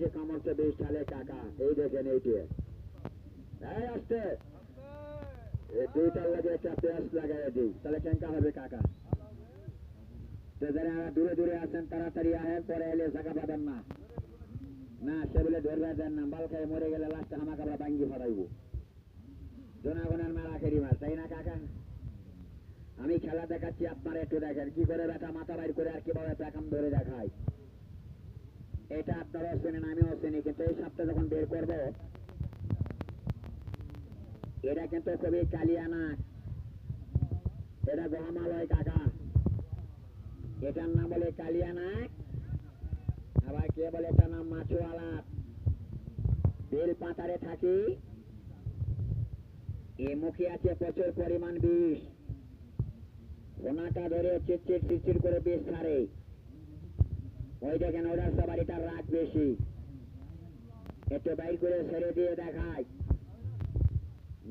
বেশি কামড়ছে বিষ ঢালে কাকা এই দেখেন এইটি। এই আসতে। এই দুইটার লাগে একটা পেঁয়াজ লাগাই দিই। তাহলে হবে কাকা? যারা দূরে দূরে আছেন, তাড়াতাড়ি আহেন, পরে এলে জায়গা পাবেন না। না দেন না। বাল মরে গেলে লাস্টে ভাঙ্গি মেলা খেরি তাই না কাকা? আমি খেলা দেখাচ্ছি আপনারা একটু দেখেন। কি করে বেটা মাথা বাইর করে আর কীভাবে প্যাকাম ধরে দেখায়? এটা আপনারাও চেনেন, আমিও চিনি, কিন্তু এই সপ্তাহে যখন বের করব, এটা কিন্তু খুবই কালিয়ানা এটা গহমালয় কাকা। এটার নাম বলে কালিয়ানাক আবার কে বলে এটার নাম মাছুয়ালা। বেল পাতারে থাকি, এ মুখে আছে প্রচুর পরিমাণ বিষ। ওনাটা ধরে চিটচিট চিটচিট করে বিষ ছাড়ে। ওই দেখেন ওটার সবার এটা রাগ বেশি? একটু বাইর করে ছেড়ে দিয়ে দেখায়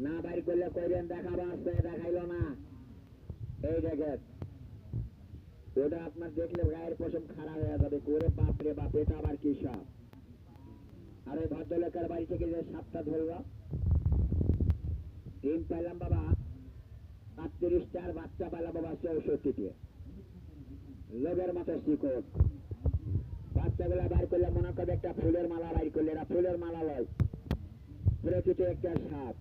না বাইর করলে কইবেন দেখাবো, আসতে দেখাইলো না। এই দেখেন ওটা আপনার দেখলে গায়ের পশম খারাপ হয়ে যাবে। করে বাপ রে বাপ, এটা আবার কি সাপ? আর ওই ভদ্রলোকের বাড়ি থেকে যে সাপটা ধরলো? ডিম পাইলাম বাবা। আটত্রিশটার বাচ্চা পাইলাম বাবা চৌষট্টিতে লোকের মতো শিকড়। বাচ্চাগুলা বাইর করলে মনে করবে একটা ফুলের মালা বাইর করলে এটা ফুলের মালা লয়। প্রকৃত একটা সাপ।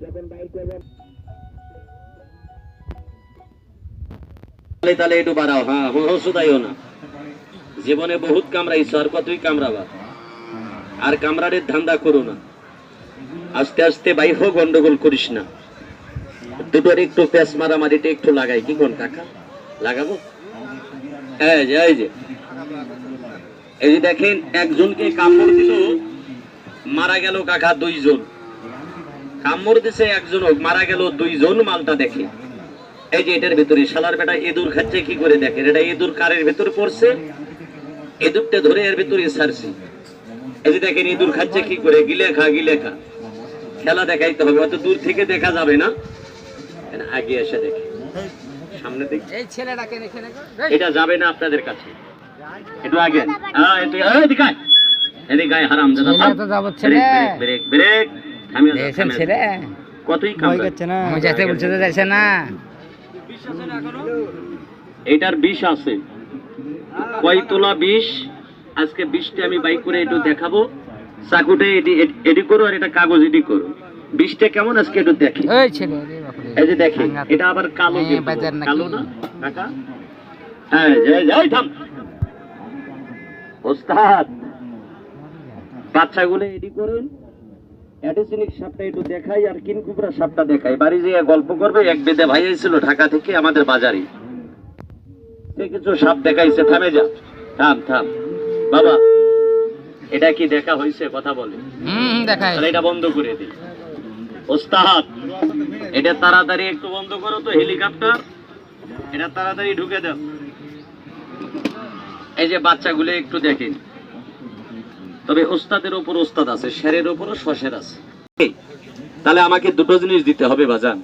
যখন বাইর করবে তাহলে তাহলে একটু বাড়াও। হ্যাঁ হসুদাইও না। জীবনে বহুত কামড়াইছো, আর কতই কামড়াবা। আর কামড়ারের ধান্দা করো না। আস্তে আস্তে বাই হোক গন্ডগোল করিস না। দুটোর একটু পেঁচ মারামারিটা একটু লাগাই। কি কোন কাকা? লাগাবো? এই যে এই যে। এই যে দেখেন একজনকে কামড় দিল মারা গেল কাকা দুইজন। কামড় দিছে একজন মারা গেল দুইজন মালটা দেখে। এই যে এটার ভিতরে শালার বেটা ইঁদুর খাচ্ছে কি করে দেখেন? এটা ইঁদুর কারের ভিতরে পড়ছে ইঁদুরটা ধরে এর ভিতরে ছাড়ছি এই যে দেখেন ইঁদুর খাচ্ছে কি করে? গিলে খা গিলে খা খেলা দেখাইতে হবে অত দূর থেকে দেখা যাবে না। আগে এসে দেখে। সামনে দেখি। এই ছেলেটাকে এটা যাবে না আপনাদের কাছে। একটু আগে। হ্যাঁ একটু এদিকে। এদিকে হারাম দাদা ছেলে তো যাব ছেলে। ব্রেক ব্রেক ব্রেক থামিয়ে দাও, দেখেছেন থামিয়ে ছেলে? দাও। কতই কামড়ায়। আমি যাইতে বলছে তো যাইছে না। এটার বিষ আছে। কয় তোলা বিষ? আজকে বিষটা আমি বাইক করে একটু দেখাবো। চাকুটে এটি এডি করো আর এটা কাগজ এডি করো। বিষটা কেমন আজকে একটু দেখি। ছেলে এই যে দেখি এটা আবার কালো হ্যাঁ? কালো না? কাকা? হ্যাঁ থাম। ওস্তাদ বাচ্চাগুলো এডি করুন। অ্যাডিসিনিক সাপটা একটু দেখাই আর কিনকুবরা সাপটা দেখাই। বাড়ি যেয়ে গল্প করবে এক বেদে ভাই এসেছিল ঢাকা থেকে আমাদের বাজারে। সে কিছু সাপ দেখাইছে থামে যা। থাম থাম। বাবা এটা কি দেখা হয়েছে কথা বলে। তাহলে এটা বন্ধ করে দিই। ওস্তাদ এটা তাড়াতাড়ি একটু বন্ধ করো তো হেলিকপ্টার। এটা তাড়াতাড়ি ঢুকে দাও। এই যে বাচ্চাগুলো একটু দেখেন। তবে ওস্তাদের উপর ওস্তাদ আছে শেরের উপরও শশের আছে। তাহলে আমাকে দুটো জিনিস দিতে হবে বাজান।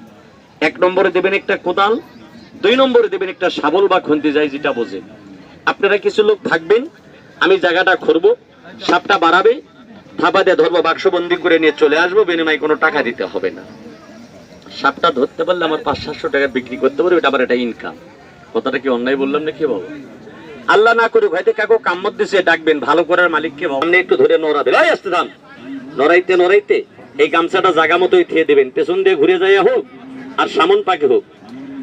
এক নম্বরে দেবেন একটা কোদাল, দুই নম্বরে দেবেন একটা শাবল বা খুন্তি যাই যেটা বোঝে আপনারা কিছু লোক থাকবেন, আমি জায়গাটা খুঁড়বো সাপটা বাড়াবে থাপা দিয়ে ধরবো বাক্সবন্দি করে নিয়ে চলে আসব, বিনিময়ে কোনো টাকা দিতে হবে না। সাপটা ধরতে পারলে আমার পাঁচ সাতশো টাকা বিক্রি করতে পারবে, এটা আবার একটা ইনকাম কথাটা কি অন্যায় বললাম না কি বাবা? আল্লাহ না করে ভাইতে কাকু কাম্মত দিছে ডাকবেন ভালো করার মালিককে সামনে একটু ধরে নড়াবে এই আসতে দাম নড়াইতে নড়াইতে এই গামছাটা জাগা মতোই থিয়ে দেবেন। পেছন দিয়ে ঘুরে যাইয়া হোক আর সামন পাকে হোক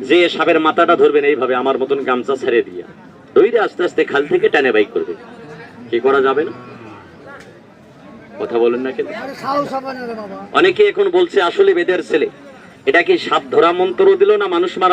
যে সাপের মাথাটা ধরবেন এইভাবে আমার মতন গামছা ছেড়ে দিয়া। দইরে আস্তে আস্তে খাল থেকে টানে বাইক করবে। কি করা যাবে না? কথা বলেন না কেন? অনেকে এখন বলছে আসলে বেদের ছেলে। এটা কি সাপ ধরা মন্ত্র দিল না মানুষ মারা